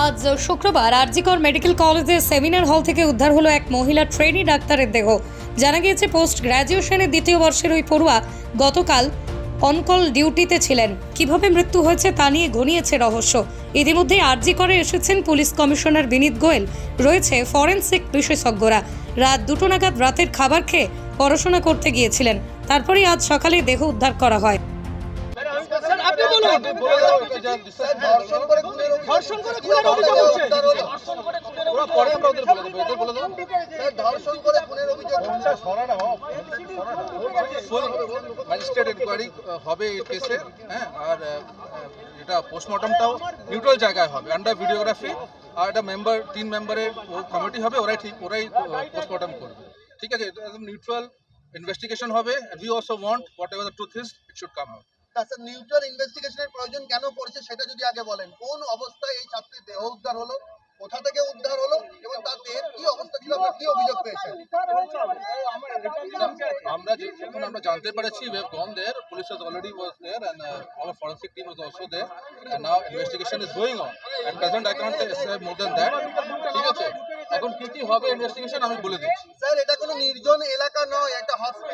আজ শুক্রবার আরজিকর মেডিকেল কলেজের সেমিনার হল থেকে উদ্ধার হলো এক মহিলা ট্রেনি ডাক্তারের দেহ। জানা গিয়েছে পোস্ট গ্র্যাজুয়েশনের দ্বিতীয় বর্ষের ওই পড়ুয়া গতকাল অনকল ডিউটিতে ছিলেন। কীভাবে মৃত্যু হয়েছে তা নিয়ে ঘনিয়েছে রহস্য। ইতিমধ্যে আরজি করে এসেছেন পুলিশ কমিশনার বিনীত গোয়েল। রয়েছে ফরেনসিক বিশেষজ্ঞরা। রাত দুটো নাগাদ রাতের খাবার খেয়ে পড়াশোনা করতে গিয়েছিলেন। তারপরেই আজ সকালে দেহ উদ্ধার করা হয়। আপনি বলুন। ধর্ষণ করে খুনের অভিযোগ- ধর্ষণ করে খুনের অভিযোগ উঠছে পরে আমরা ওদের বলে দেবো স্যার, ধর্ষণ করে খুনের অভিযোগ ফুল ম্যাজিস্ট্রেট ইনকোয়ারি হবে এই কেসে হ্যাঁ আর এটা পোস্টমর্টমটাও নিউট্রাল জায়গায় হবে আন্ডার ভিডিওগ্রাফি আর এটা মেম্বার তিন মেম্বারের কমিটি হবে ওরাই ঠিক ওরাই পোস্টমর্টম করবে। ঠিক আছে এটা একদম নিউট্রাল ইনভেস্টিগেশন হবে we also want whatever the truth is it should come out sir neutral ইনভেস্টিগেশনের প্রয়োজন কেন পড়ছে সেটা যদি আগে বলেন। কোন অবস্থায় এই ছাত্রীর দেহ উদ্ধার হলো? কোথা থেকে উদ্ধার হলো? এবং তার দেহের কি অবস্থা ছিল কি অভিযোগ পেয়েছেন আমরা যখন আমরা জানতে পেরেছি we have gone there police has already was there and uh, our forensic team was also there. And now investigation is going on. At present i can't say more than that. ঠিক আছে? এখন কি কি হবে investigation আমি বলে দিচ্ছি। Sir এটা কোনো নির্জন এলাকা hospital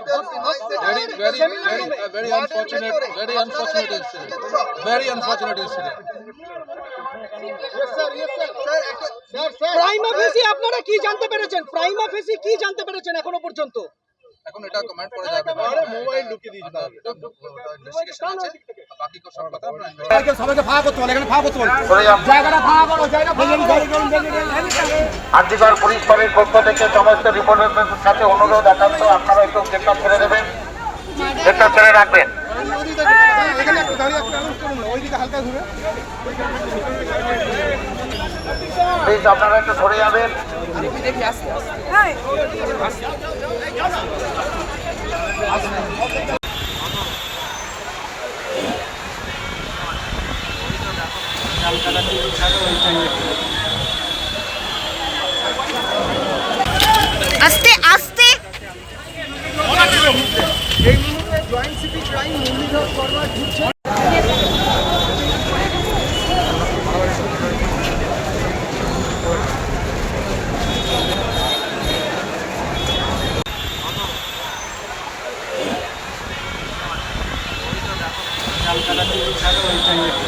very very very uh, very unfortunate very unfortunate incident. Very unfortunate incident. Prime অফিসি আপনারা কি জানতে পেরেছেন? প্রাইম অফিসি কি জানতে পেরেছেন এখনও পর্যন্ত? এখন এটা কমেন্ট করা যাবে। মোবাইল ঢুকিয়ে দিয়েছি ইনভেস্টিগেশন আছে? বাকি সব কথা আমরা investigation সবাইকে ফাঁকা করতে বলে এখানে ফাঁকা করতে বলে। জায়গাটা ফাঁকা করো জায়গা আর্থিকর পুলিশ বাড়ির পক্ষ থেকে সমস্ত রিপোর্টের সাথে অনুরোধ একান্ত আপনারা একটু গেটটা ছেড়ে দেবেন গেটটা ছেড়ে রাখবেন। এখানে একটু প্লিজ আপনারা একটু সরে যাবেন আস্তে আস্তে। ক্যামেরার সামনে